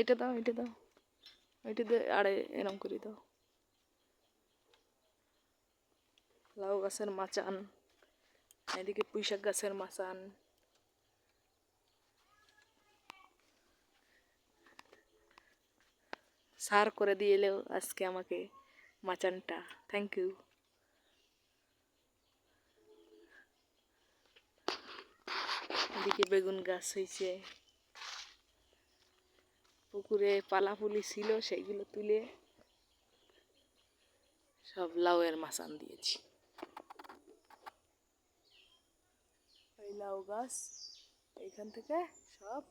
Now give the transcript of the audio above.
এটা দাও এটা দাও। এটা দিয়ে আরে এরম করে দাও। লাউ গাছের মাচান, এদিকে পুঁইশাক গাছের মাচান। সার করে দিয়ে এলেও আজকে আমাকে মাচানটা। থ্যাংক ইউ এদিকে বেগুন গাছ হয়েছে পুকুরে পালা পুলি ছিল সেইগুলো তুলে সব লাউয়ের মাছান দিয়েছি। এই লাউ গাছ এইখান থেকে সব